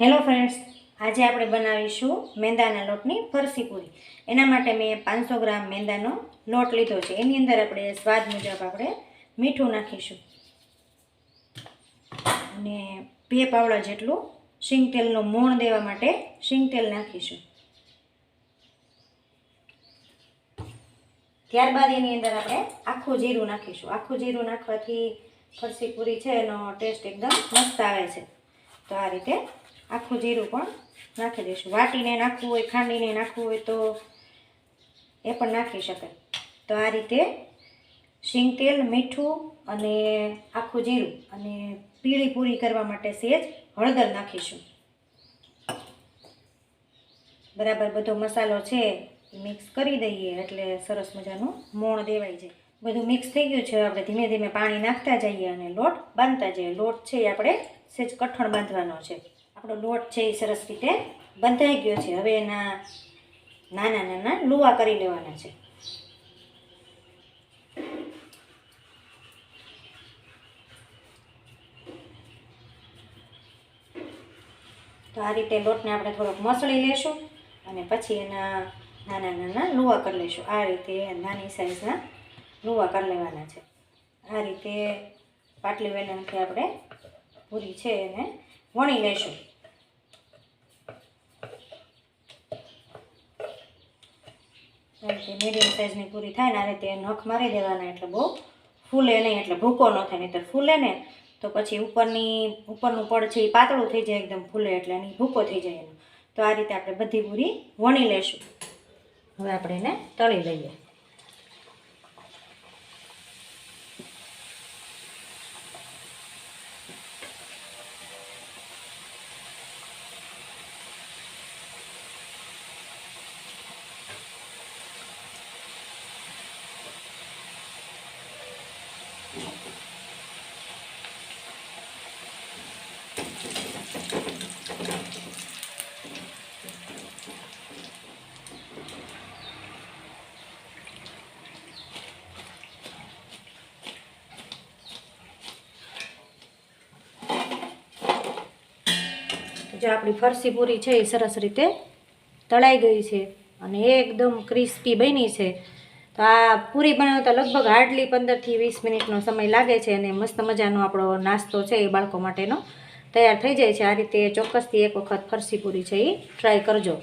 Hello friends, આજે આપણે બનાવીશું મેંદાના લોટની ફરસી પૂરી. એના માટે મેં પાંચસો ગ્રામ મેંદાનો લોટ લીધો છે. એની અંદર આપણે સ્વાદ મુજબ આપણે મીઠું નાખીશું. અને બે પાવડા જેટલું શીંગ તેલનું મોણ દેવા માટે શીંગ તેલ નાખીશું. ત્યારબાદ એની અંદર આપણે આખું જીરું નાખીશું. આખું જીરું નાખવાથી ફરસી પૂરી છે એનો ટેસ્ટ એકદમ મસ્ત આવે છે. તો આ રીતે આખું જીરું પણ નાખી દઈશું. વાટીને નાખવું હોય, ખાંડીને નાખવું હોય તો એ પણ નાખી શકાય. તો આ રીતે શીંગ તેલ, મીઠું અને આખું જીરું અને પીળી પૂરી કરવા માટે સેજ હળદર નાખીશું. બરાબર બધો મસાલો છે મિક્સ કરી દઈએ એટલે સરસ મજાનું મોણ દેવાય જાય. બધું મિક્સ થઈ ગયું છે, આપણે ધીમે ધીમે પાણી નાખતા જઈએ અને લોટ બાંધતા જઈએ. લોટ છે એ આપણે સેજ કઠણ બાંધવાનો છે. આપણો લોટ છે એ સરસ રીતે બંધાઈ ગયો છે. હવે એના નાના નાના લુવા કરી લેવાના છે. તો આ રીતે લોટને આપણે થોડોક મસળી લેશું અને પછી એના નાના નાના લુવા કરી લઈશું આ રીતે નાની સાઈઝના લુવા કરી લેવાના છે. આ રીતે પાટલી વેલણથી આપણે પૂરી છે એને વણી લઈશું રીતે મીડિયમ સાઇઝની પૂરી થાય ને આ રીતે નખ મારી દેવાના એટલે બહુ ફૂલે નહીં, એટલે ભૂકો ન થાય નહીં ફૂલે ને, તો પછી ઉપરની, ઉપરનું પડ છે એ પાતળું થઈ જાય, એકદમ ફૂલે એટલે એની ભૂકો થઈ જાય એનો. તો આ રીતે આપણે બધી પૂરી વણી લેશું. હવે આપણે એને તળી લઈએ. જો આપણી ફરસી પૂરી છે એ સરસ રીતે તળાઈ ગઈ છે અને એકદમ ક્રિસ્પી બની છે. તો આ પૂરી બનાવતા લગભગ હાર્ડલી પંદરથી વીસ મિનિટનો સમય લાગે છે અને મસ્ત મજાનો આપણો નાસ્તો છે એ બાળકો માટેનો. તૈયાર થઈ જાય છે. આ રીતે ચોક્કસથી એક વખત ફરસી પૂરી છે એ ટ્રાય કરજો.